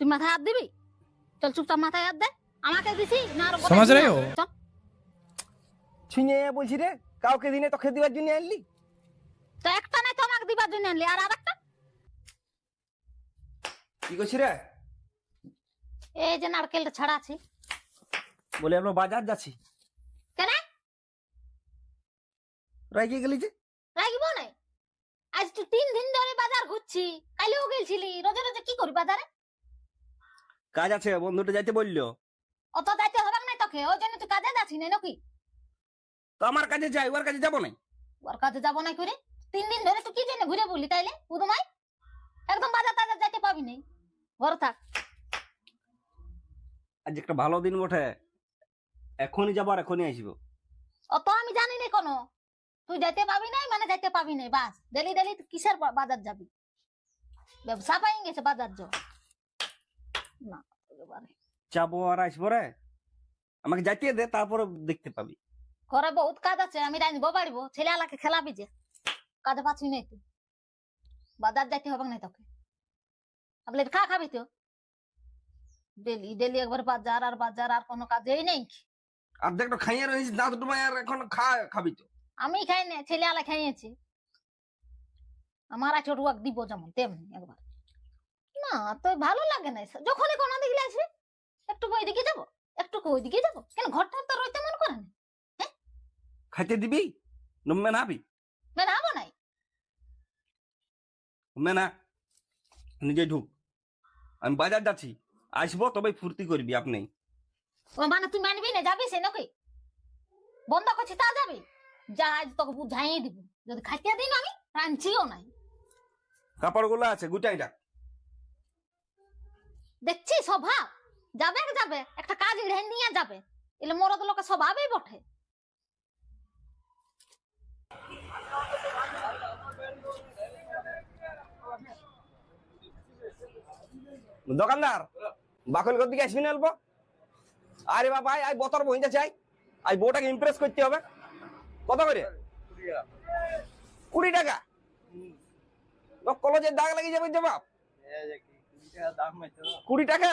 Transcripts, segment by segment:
তুই মাথায় হাত দিবি? চল চুপচাপ মাথায় হাত দে। আমাকে দিছি না আর সমাজ রে? চল। ছিনে বলছি রে কাউকে দিনে তোকে দিবার জন্য আনলি? তো একটা নাই তো আমাকে দিবার জন্য আনলি। আর আরেকটা? কি করছি রে? এই যে নারকেলটা ছাড়া আছে। বলে আমরা বাজার যাচ্ছি। কেন? রাইকে গেলি যে? রাখব না আজ তুই তিন দিন ধরে বাজার ঘুরছি। কালিও গেছিলি রোজে রোজে কি করবি বাজারে? কাজ আছে বন্ধুটা যাইতে বলল। অত দায়িত্ব হবে না তোকে ওই জন্য তুই কাজে যাচ্ছি না নাকি? তো আমার কাছে যাই ওর কাছে যাব না ওর কাছে যাব না করে তিন দিন ধরে তুই কি জন্য ঘুরে বললি তাইলে পুদমাই? একদম বাজার টাজার যাইতে পাবি নাই। ঘর থাক। আজ একটা ভালো দিন বটে। এখনই যাব আর এখনই আসব। অত আমি জানি না কোনো। তুই যাইতে পাবি নাই মানে যাইতে পাবি নাই বাস। ডেলি ডেলি কিসের বাজার যাবি? ব্যবসা পাই গেছে বাজার যাও না। যাব আর আসব রে। আমাকে যাইতে দে তারপরে দেখতে পাবি। ঘরে বহুত কাজ আছে আমি রাঁধবো বাড়িবো ছেলে আলাকে খেলাবি যে। কাজে পাচ্ছি নাই তুই বাজার যাইতে হবে না তোকে। আপনি খা খাবি তো। ডেলি ডেলি একবার বাজার আর বাজার আর কোনো কাজেই নেই। আর দেখ খাইয়ে রয়েছিস দাঁত ডুবাই আর এখন খা খাবি তো। আমি খাই না ছেলে আলা খাইয়েছি। আমার আছে রুয়াক দিব যেমন তেমনি একবার। না তো ভালো লাগে না যখনই কোনো দিকে আসবে একটু ওই দিকে যাব একটু ওই দিকে যাব। কেন ঘরটা তো রইতে মন করে না খাইতে দিবি? মানে নাই? নিজে ঢুক। আমি বাজার যাচ্ছি আসব তবে ফুর্তি করবি আপনি। ও মানে তুই মানবি না যাবি সে নাকি? বন্ধ করছি তা যাবি? যা আজ তোকে বুঝাইয়ে দিব। যদি খাইতে দিন আমি রাঁধছিও নাই। কাপড়গুলো আছে গুটাই রাখ। দেখছি স্বভাব। যাবে যাবে একটা কাজ ইড়ে নিয়ে যাবে। এলে মরদ লোকের স্বভাবই বটে। দোকানদার বাকল কর দিকে আসবি না অল্প আরে বাবা আই বতর বইতে চাই আই বউটাকে ইমপ্রেস করতে হবে। কত করে? কুড়ি টাকা। কলেজের দাগ লাগিয়ে যাবে যে বাপ। কুড়ি টাকা?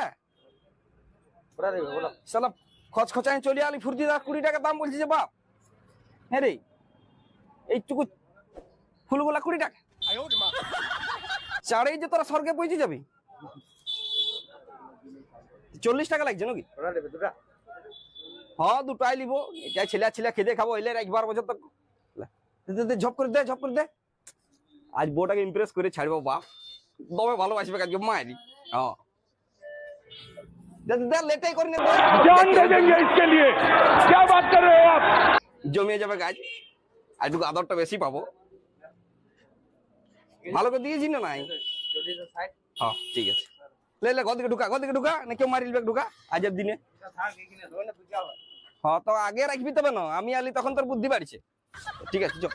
সালা খচ খচায় চলে আলি ফুর্তি দা কুড়ি টাকা দাম বলছি যে বাপ। হ্যাঁ রে এইটুকু ফুলগুলা কুড়ি টাকা। চারেই যে তোরা স্বর্গে পৌঁছে যাবি। চল্লিশ টাকা লাগছে নাকি? হ্যাঁ দুটাই লিব। এটা ছেলে ছেলে খেতে খাব এলে একবার বছর তো ঝপ করে দে ঝপ করে দে। আজ বউটাকে ইমপ্রেস করে ছাড়বো বাপ। ভালোবাসবে হ্যাঁ। লেটাই জমিয়ে যাবে গাছ। আর একটু আদরটা বেশি পাবো। ভালো করে দিয়েছি না নাই? ঠিক আছে। লেলে ঘর ঢুকা ঘর দিকে ঢুকা না কেউ মারিলবে ঢুকা আজের দিনে। হ তো আগে রাখবি তবে না আমি আলি তখন তোর বুদ্ধি বাড়ছে। ঠিক আছে চল।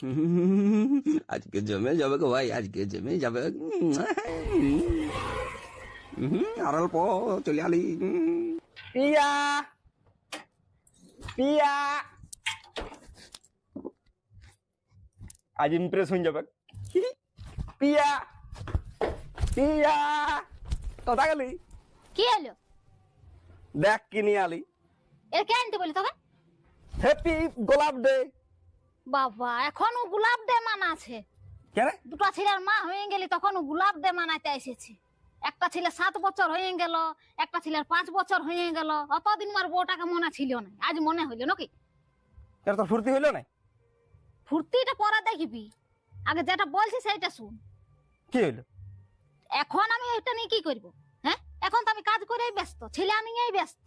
আজকে জমে যাবে গো ভাই আজকে জমে যাবে। আর অল্প চলে আলি। পিয়া পিয়া। আজ ইমপ্রেস হয়ে যাবে। পিয়া পিয়া। কোথা গেলি? কি এলো দেখ কি নিয়ে আলি। এর কে আনতে বলি তোকে? হ্যাপি গোলাপ ডে বাবা এখনও গোলাপ দে মানা আছে। কেন? দুটো ছেলের মা হয়ে গেলি তখন গোলাপ দে মানাইতে এসেছি। একটা ছেলে সাত বছর হয়ে গেল একটা ছেলের পাঁচ বছর হয়ে গেল। অতদিন আমার বউটাকে মনে ছিল না আজ মনে হইল নাকি? তোর তো ফুর্তি হইল না? ফুর্তিটা পরে দেখবি। আগে যেটা বলছি সেইটা শুন। কি হইল? এখন আমি এটা নিয়ে কি করব? হ্যাঁ? এখন তো আমি কাজ করেই ব্যস্ত ছেলে নিয়েই ব্যস্ত।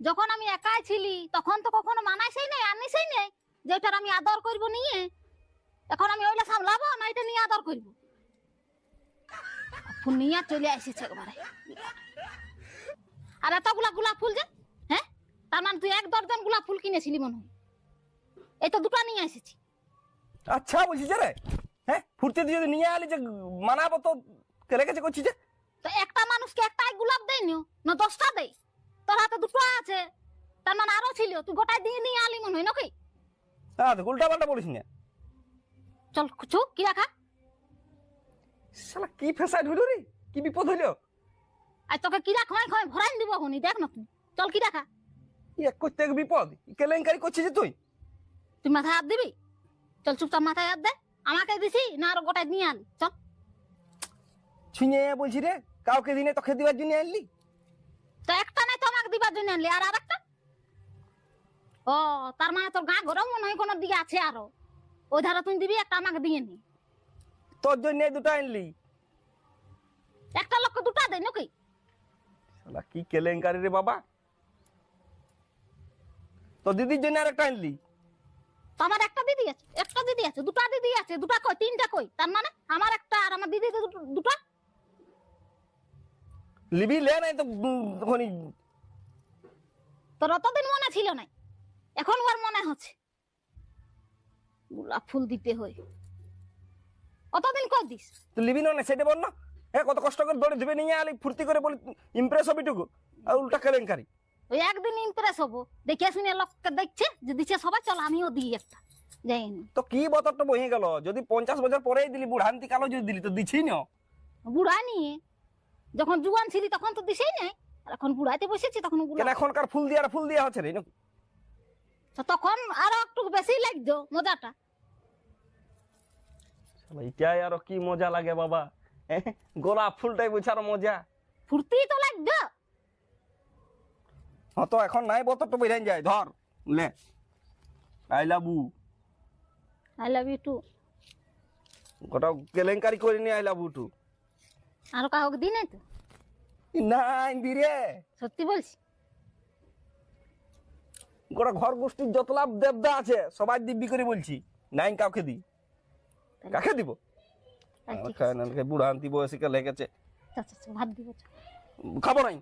যখন আমি একাই ছিলি তখন তো কখনো মানাইছেই নাই আনিসেই নাই। যে ওইটার আমি আদর করব নিয়ে এখন আমি ওইটা সামলাবো না এটা নিয়ে আদর করব? ফুল নিয়ে চলে এসেছে একবারে। আর এতগুলা গোলাপ ফুল যে হ্যাঁ? তার মানে তুই এক দর্জন গোলাপ ফুল কিনেছিলি মনে হয়। এই তো দুটো নিয়ে এসেছি। আচ্ছা বলছি যে রে হ্যাঁ? ফুর্তি দিয়ে যদি নিয়ে আলি যে মানাবো তো কেলে গেছে করছি যে? তো একটা মানুষকে একটাই গোলাপ দেয়নি না দশটা দেয় তোর হাতে দুটো আছে তার মানে আরও ছিল তুই গোটাই দিয়ে নিয়ে আলি মনে হয় নাকি? হ্যাঁ উল্টা পাল্টা বলিস না। চল কিছু কি রাখা? শালা কি ফেসাইড হইল রে? কি বিপদ হইল? আর তোকে কিরা খয় খয় ভরাই দিব হুনি দেখ না তুই। চল কিরা খা ই এক করতে এক বিপদ। কেলেঙ্কারি করছিস তুই? তুই মাথায় হাত দিবি? চল চুপচাপ মাথায় হাত দে। আমাকে দিছি না আর গোটাই নিয়ে আনি। চল। ছুঁয়ে বলছি রে কাউকে দিনে তোকে দিবার জন্য আনলি? তো একটা নাই তো আমাকে দিবার জন্য আনলি। আর আরেকটা ও তার মানে তোর গা গরম মনে হয় কোনো দিকে আছে আরও। ওই ধারা তুই দিবি একটা আমাকে দিয়ে নি। তোর জন্য দুটো আনলি। একটা লোককে দুটা দেয় নাকি? শালা কি কেলেঙ্কারি রে বাবা। তো দিদির জন্য আর একটা আনলি। তো আমার একটা দিদি আছে একটা দিদি আছে দুটা দিদি আছে দুটা কই তিনটা কই? তার মানে আমার একটা আর আমার দিদি দুটা লিবি লে নাই তো উম, তোর অতদিন মনে ছিল না এখন ওর মনে হচ্ছে। গোলাপ ফুল দিতে হয়। কতদিন কর দিস? তুই লিবি না সেটা বল না। হ্যাঁ কত কষ্ট করে দৌড়ে ধুবে নিয়ে আলি ফুর্তি করে বলি ইমপ্রেস হবি টুকু। আর উল্টা কেলেঙ্কারি। ওই একদিন ইমপ্রেস হব। দেখে শুনে লোককে দেখছে যে দিচ্ছে সবাই চল আমিও দিই একটা। যাইনি তো কি বতরটা বহে গেল? যদি পঞ্চাশ বছর পরেই দিলি বুড়ান্তি কালো যদি দিলি তো দিছিই না। বুড়া নিয়ে? যখন জুয়ান ছিলি তখন তো দিছেই নাই। আর এখন বুড়াইতে বসেছি তখন এখনকার ফুল দিয়ে আর ফুল দেওয়া হচ্ছে রে? নাকি? তো তখন আরও একটু বেশি লাগতো মজাটা। শালা এটাই আরও কি মজা লাগে বাবা। গোলাপ ফুলটাই বুঝার মজা। ফুর্তি তো লাগতো। হ্যাঁ তো এখন নাই বতরটা বেরিয়ে যায় ধর লে I love you I love you too গোটা কেলেঙ্কারি করে নি আই লাভ ইউ টু আর কাউকে দিই নাই তো। নাই দিরে সত্যি বলছি। গোটা ঘর গোষ্ঠীর যত লাভ দেবদা আছে সবাই দিব্যি করে বলছি নাই কাউকে দি কাকে দিব। বুড়া আন্তি বয়সীকে লেগেছে আচ্ছা, আচ্ছা। খাব নাই